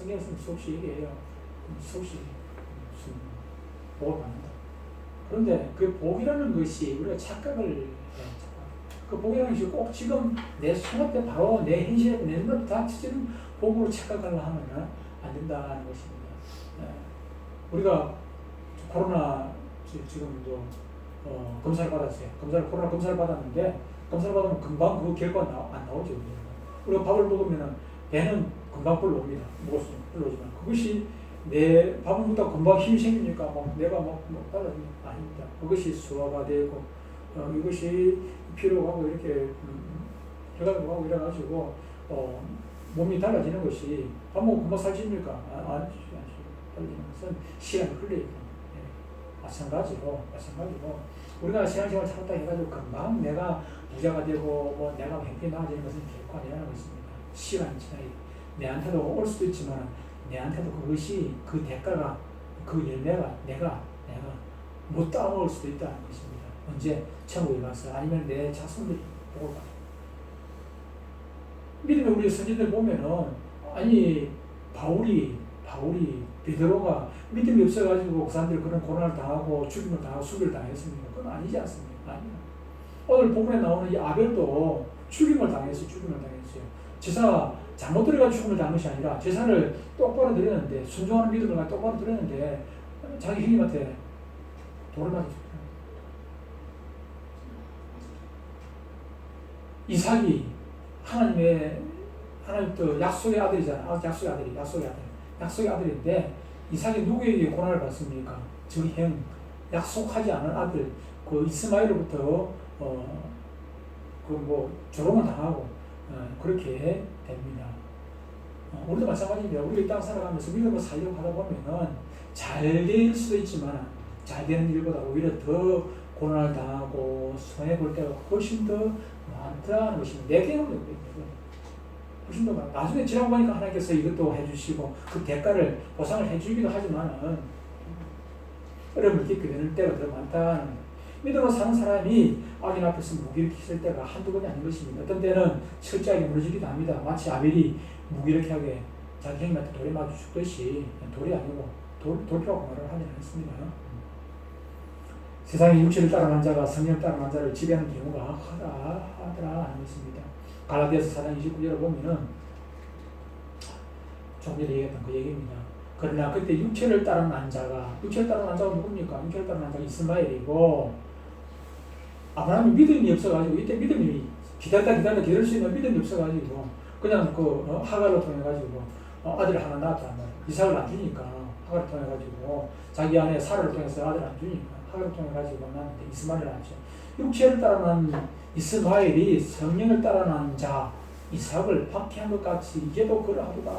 성경에서는 수없이 얘기해요. 수없이 무슨 복을 받는다. 그런데 그 복이라는 것이 우리가 착각을. 그 복이라는 것이 꼭 지금 내 손앞에 바로 내 현실에 내 눈앞에 닥치는 복으로 착각하려 하면 안 된다는 것입니다. 예. 우리가 코로나 지- 지금 또 어, 검사를 받았어요. 검사를 코로나 검사를 받았는데 검사를 받으면 금방 그 결과 나, 안 나오죠. 우리가 밥을 먹으면 배는 금방 불러옵니다. 먹을 수는 불러오지만 그것이 내 먹다 금방 힘이 생기니까 막 내가 막, 막거 아닙니다. 그것이 수화가 되고 어, 이것이 피로가 고 이렇게 음, 혈관이 가고 이래가지고 어, 몸이 달라지는 것이 밥 먹고 금방 살집니까? 아, 아니지, 아니지. 달라지는 것은 시간이 흘려요. 예. 마찬가지로, 마찬가지로 우리가 신앙생활 찾았다 해가지고 금방 내가 부자가 되고 뭐 내가 행복이 나아지는 것은 결코 아니라는 것입니다. 시간이 지나야 내한테도 올 수도 있지만 내한테도 그것이 그 대가가 그 열매가 내가 내가 못 따먹을 수도 있다는 것입니다. 언제 천국에 가서 아니면 내 자손들이 복을 받아. 믿음의 우리 선지들 보면은 아니 바울이 바울이 베드로가 믿음이 없어가지고 그 사람들이 그런 고난을 당하고 죽임을 당하고 수비를 당했습니까? 그건 아니지 않습니까? 아니요. 오늘 본문에 나오는 이 아벨도 죽임을 당했어요. 죽임을 당했어요. 제사 잘못 들어가 죽음을 당한 것이 아니라 제사를 똑바로 드렸는데 순종하는 믿음을 똑바로 드렸는데 자기 형님한테 돌을 맞았어요. 이삭이 하나님의 하나님 또 약속의 아들이잖아. 아, 약속의 아들이 약속의 아들. 약속의 아들인데 이삭이 누구에게 고난을 받습니까? 저희 형 약속하지 않은 아들 그 이스마엘로부터 어그 뭐 조롱을 당하고 어, 그렇게 됩니다. 어, 우리도 마찬가지입니다. 우리 이땅 살아가면서 믿음을 살려고 하다 보면은 잘 될 수도 있지만 잘 되는 일보다 오히려 더 고난을 당하고 손해 볼 때가 훨씬 더 많다는 것입니다. 내 경험도 그래요. 훨씬 더 많아. 나중에 지나보니까 하나님께서 이것도 해주시고 그 대가를 보상을 해주기도 하지만은 어려움을 겪게 되는 때가 더 많다는. 믿음으로 사는 사람이 악인 앞에서 무기력했을 때가 한두 번이 아닌 것입니다. 어떤 때는 철저하게 무너지기도 합니다. 마치 아벨이 무기력하게 자기 형님한테 돌에 맞아 죽듯이 돌이 아니고 돌, 돌표하고 말을 하지 않습니다. 세상의 육체를 따라간 자가 성령을 따라간 자를 지배하는 경우가 하다 하더라 하는 것입니다. 갈라디아서 4장 29절을 보면은 조금 전에 얘기했던 그 얘기입니다. 그러나 그때 육체를 따라난 자가 육체를 따라난 자가 누굽니까? 육체를 따라난 자가 이스마엘이고 아브라함이 믿음이 없어가지고 이때 믿음이 기다렸다 기다렸다 기다릴 수 있는 믿음이 없어가지고 그냥 그 어, 하가를 통해 가지고 어, 아들을 하나 낳았단 말이야. 이삭을 안 주니까 하가를 통해 가지고 자기 안에 사라를 통해서 아들을 안 주니까 하가를 통해 가지고 낳는데 이스마엘을 낳죠. 육체를 따라 난 이스마엘이 성령을 따라 난 자 이삭을 박해한 것 같이 이게도 그러하도다.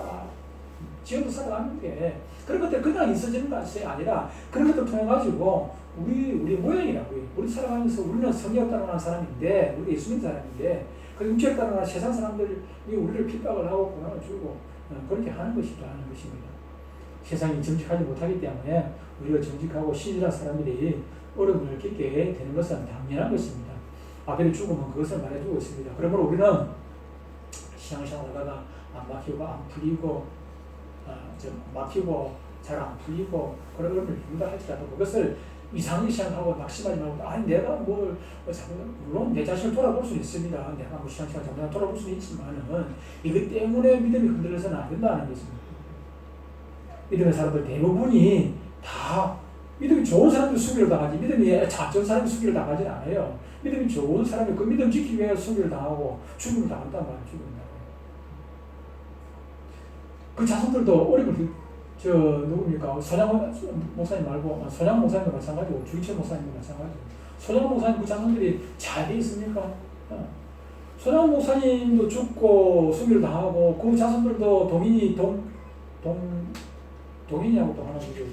지금도 살아가는데 그런 것들 그냥 있어지는 것이 아니라 그런 것들 통해 가지고 우리 우리 모양이라고 우리 살아가면서 우리는 성령 따라난 사람인데 우리 예수 믿는 사람인데 그 육체 따라난 세상 사람들이 우리를 핍박을 하고 고난을 주고 어, 그렇게 하는 것이라는 것입니다. 세상이 정직하지 못하기 때문에 우리가 정직하고 신실한 사람들이 어려움을 겪게 되는 것은 당연한 것입니다. 아벨이 죽으면 그것을 말해주고 있습니다. 그러므로 우리는 신앙생활 하다가 안 막히고 안 풀리고 어, 좀 막히고 잘 안 풀리고 그런 어려움을 겪는다 할지라도 그것을 이상하게 생각하고 낙심하지 말고 아니 내가 뭘 어, 자꾸 물론 내 자신을 돌아볼 수 있습니다. 내가 뭐 신앙생활 잘못하면 돌아볼 수는 있지만은 이것 때문에 믿음이 흔들려서는 안 된다는 것입니다. 믿음의 사람들 대부분이 다 믿음이 좋은 사람들 수비를 당하지 믿음이 작전 사람이 수비를 당하지 않아요. 믿음이 좋은 사람이 그 믿음 지키기 위해 수비를 당하고 죽음을 당한단 말이에요. 그 자손들도 어려움을 저 누굽니까 선양 목사님 말고 선양 목사님도 마찬가지고 주기철 목사님도 마찬가지고 선양 목사님 그 자손들이 잘 돼 있습니까? 어. 선양 목사님도 죽고 수비를 당하고 그 자손들도 동인이 동 동 동인이하고 또 하나 그죠.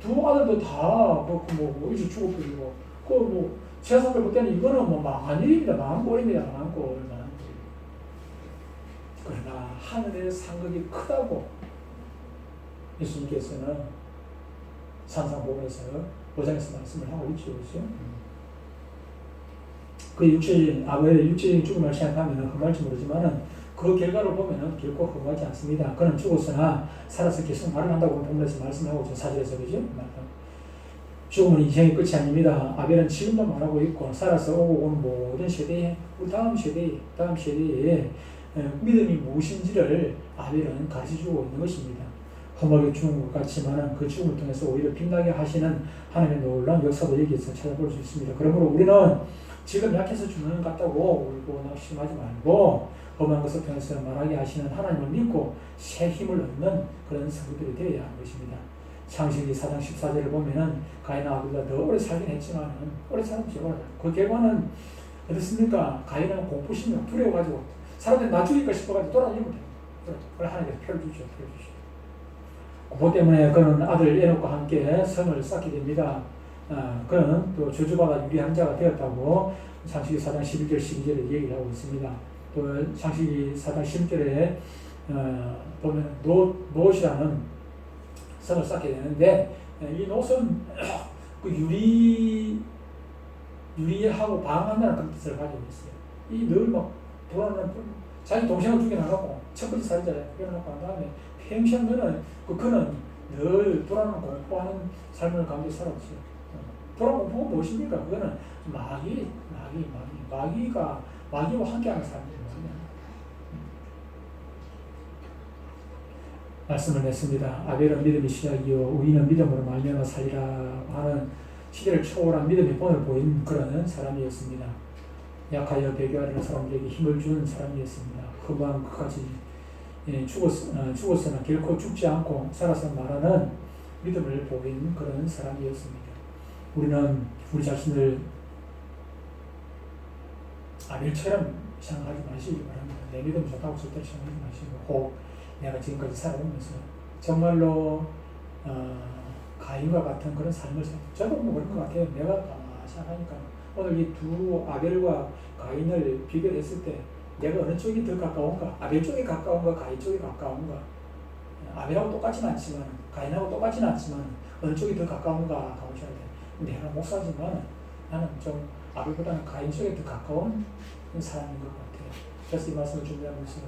두 아들도 다 그렇고 뭐 일찍 죽어버리고 그뭐 세상을 볼 때는 이거는 뭐 망한 일입니다. 망한 꼴입니다. 망한 꼴. 그러나 하늘의 상극이 크다고 예수님께서는 산상복음에서 5장에서 말씀을 하고 있죠. 그렇죠? 그 육체적인 아벨의 육체적인 죽음을 생각하면 그 말인지 모르지만은 그 결과를 보면은 결코 허무하지 않습니다. 그는 죽었으나 살아서 계속 말을 한다고 본문에서 말씀하고 있죠. 사절에서 그죠? 죽음은 인생의 끝이 아닙니다. 아벨은 지금도 말하고 있고 살아서 오고 온 모든 세대에 우리 다음 세대에 다음 세대에 믿음이 무엇인지를 아벨은 가르쳐주고 있는 것입니다. 험하게 죽은 것 같지만 그 죽음을 통해서 오히려 빛나게 하시는 하나님의 놀라운 역사도 여기에서 찾아볼 수 있습니다. 그러므로 우리는 지금 약해서 죽는 것 같다고 울고 낙심하지 말고 험한 것을 통해서 말하게 하시는 하나님을 믿고 새 힘을 얻는 그런 성도들이 되어야 하는 것입니다. 창세기 4장 14절을 보면은 가인과 아벨보다 더 오래 살긴 했지만 오래 살았죠. 그 결과는 어떻습니까? 가인은 공포심이 두려워가지고 사람들이 나 죽일까 싶어가지고 돌아다니면 돼요. 그걸 하나님께서 표를 주죠. 표를 주죠. 그것 때문에 그는 아들 에녹과 함께 성을 쌓게 됩니다. 아, 그는 또 저주받아 유리한 자가 되었다고 창세기 4장 11절 12절에 얘기를 하고 있습니다. 또 창세기 4장 10절에 어, 보면 노, 노시라는 성을 쌓게 되는데 이 노은 그 유리 유리하고 방한다는 뜻을 가지고 있어요. 이 늘 막 돌아오는 자기 동생을 죽여나가고 첫 번째 살인자를 죽여놓고 한 다음에 평생 그는 그 그는 늘 돌아오는 공포하는 삶을 가운데 살았어요. 돌아오는 공포가 무엇입니까? 그거는 마귀, 마귀, 마귀, 마귀가 마귀와 함께하는 삶이에요. 말씀을 냈습니다. 아벨은 믿음이 시작이요 우리는 믿음으로 말미암아 살리라 하는 시대를 초월한 믿음의 본을 보인 그런 사람이었습니다. 약하여 배교하려는 사람들에게 힘을 주는 사람이었습니다. 끝까지 예, 죽었, 어, 죽었으나 결코 죽지 않고 살아서 말하는 믿음을 보인 그런 사람이었습니다. 우리는 우리 자신을 아벨처럼 생각하지 마시기 바랍니다. 내 믿음 좋다고 절대 생각하지 마시고 혹 내가 지금까지 살아오면서 정말로 어, 가인과 같은 그런 삶을 살 저도 뭐 그런 것 같아요. 내가 생각하니까 오늘 이 두 아벨과 가인을 비교했을 때 내가 어느 쪽이 더 가까운가? 아벨 쪽이 가까운가? 가인 쪽이 가까운가? 아벨하고 똑같지는 않지만 가인하고 똑같지는 않지만 어느 쪽이 더 가까운가 가보셔야 돼. 내가 목사지만 나는 좀 아벨보다는 가인 쪽에 더 가까운 사람인 것 같아요. 그래서 이 말씀을 준비하면서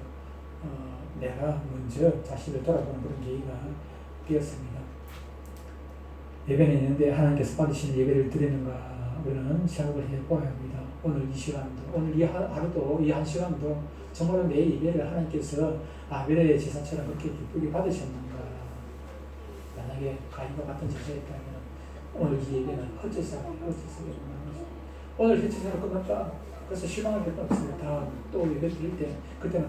어, 내가 먼저 자신을 돌아보는 그런 계기가 되었습니다. 예배는 있는데 하나님께서 받으시는 예배를 드리는가 우리는 생각을 해보아야 합니다. 오늘 이 시간도 오늘 이 하루도 이 한 시간도 정말로 내 예배를 하나님께서 아벨의 제사처럼 그렇게 기쁘게 받으셨는가 만약에 가인과 같은 제사였다면 오늘 이 예배는 헛제사 헛제사 오늘 헛제사로 끝났다 그래서 실망할 필요 없습니다. 또 예배 드릴 때 그때는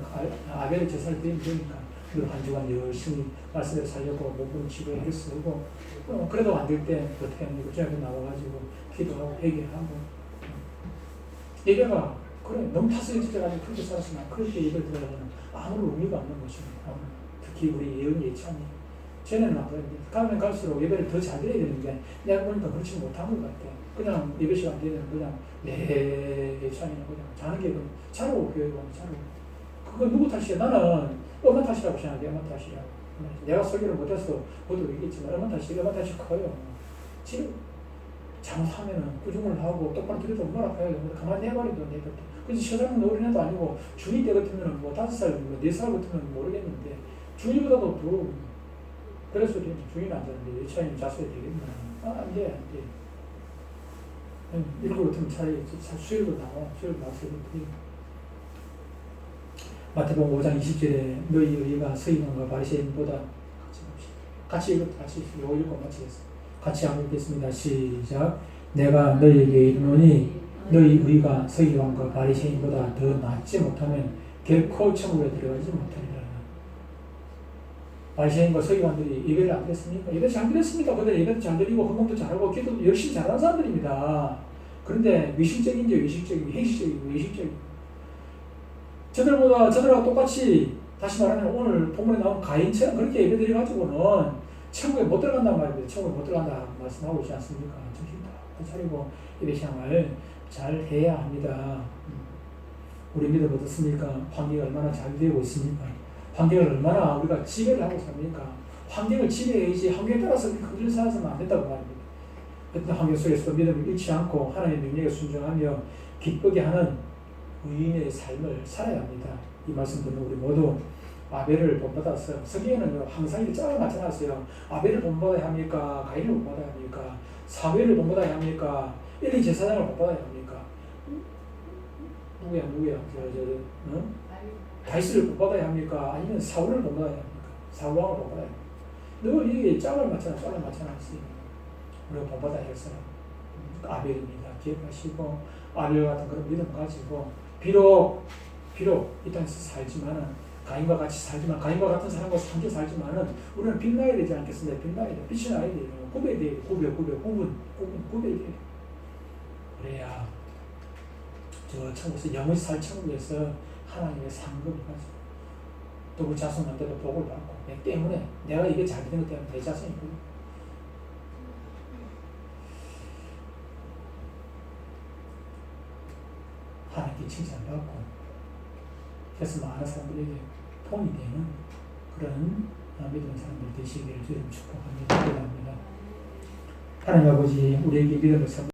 아벨의 제사를 드리면 되니까 한 주간 열심히 말씀을 살려고 몸을 치료해 쓰고 어, 그래도 안 될때 어떻게 합니까? 저녁에 나와가지고 기도하고 회개하고 예배가 그래 너무 타스해져가지고 그렇게 살았으면 그렇게 예배를 드려야는 아무런 의미가 없는 것입니다. 특히 우리 예언 예찬이 쟤는 나쁘다. 가면 갈수록 예배를 더 잘 드려야 되는데 내가 보니까 그렇지 못한 것 같아. 그냥 예배 시간 되면 그냥 내 예찬이는 그냥 자는 게 자고 교회 가면 자고 그건 누구 탓이야? 나는 엄마 탓이라고 생각해. 엄마 탓이야. 내가 설교를 못해서 모두 얘기했지만 엄마 탓이 엄마 탓이 커요. 지금 잘못하면은 꾸중을 하고 똑바로 들여도 얼마나 가요. 가만히 내버려도 내버려. 그래서 세상은 어린애도 아니고 중2 때 같으면 뭐 다섯 살, 뭐네살 같으면 모르겠는데 중2보다도 더 그래서 중2는 안 되는데 예찬이 자수해 되겠나? 아, 안 돼, 안 돼. 일곱 같으면 차라리 수요일로 나와. 수요일 나와서 드리 마태복음 5장 20절에 너희 의가 서기관과 바리새인보다 같이 읽어 같이 요 읽고 마치겠습니다. 같이 한번 읽겠습니다. 시작. 내가 너희에게 이르노니 너희 의가 서기관과 바리새인보다 더 낫지 못하면 결코 천국에 들어가지 못하리라. 바리새인과 서기관들이 예배를 안 드렸습니까? 예배 잘 드렸습니다. 그들 예배도 잘 드리고 헌금도 잘하고 기도 열심히 잘하는 사람들입니다. 그런데 위식적인지 외식적이고 행식적이고 외식적이고 저들보다 저들하고 똑같이 다시 말하면 오늘 본문에 나온 가인처럼 그렇게 예배드려 가지고는 천국에 못 들어간단 말입니다. 천국에 못 들어간다 말씀하고 있지 않습니까? 정신 다 차리고 예배 생활 잘 해야 합니다. 우리 믿음 어떻습니까? 환경이 얼마나 잘 되고 있습니까? 환경을 얼마나 우리가 지배를 하고 삽니까? 환경을 지배해야지 환경에 따라서 흔들려 살아서는 안 된다고 말입니다. 어떤 환경 속에서도 믿음을 잃지 않고 하나님의 명령에 순종하며 기쁘게 하는 의인의 삶을 살아야 합니다. 이 말씀 듣는 우리 모두 아벨을 본받아서 성경에는 항상 이렇게 쫙 맞춰놨어요. 아벨을 본받아야 합니까? 가인을 본받아야 합니까? 사무엘을 본받아야 합니까? 엘리 제사장을 본받아야 합니까? 누구야 누구야 저 저 저, 어? 다이스를 본받아야 합니까? 아니면 사울을 본받아야 합니까? 사울왕을 본받아야 합니까? 늘 이게 짝을 맞춰 짝을 맞춰놨어요. 우리가 본받아야 할 사람 아벨입니다. 기억하시고 아벨 같은 그런 믿음 가지고 비록 비록 이 땅에서 살지만은 가인과 같이 살지만 가인과 같은 사람과 함께 살지만은 우리는 빛나야 되지 않겠습니까? 빛나야 돼. 빛이 나야 돼요. 구별돼야 돼. 구별, 구별, 구분, 구분, 구별돼야 돼. 그래야 저 천국에서 영원히 살 천국에서 하나님의 상급을 가지고 또 우리 자손한테도 복을 받고 내 때문에 내가 이게 잘 되는 것 때문에 내 자손이 그 하나님께 칭찬받고 그래서 많은 사람들에게 폼이 되는 그런 어, 믿음의 사람들 되시기를 주님 축복합니다. 기도합니다. 하나님 아버지 우리에게 믿음을 선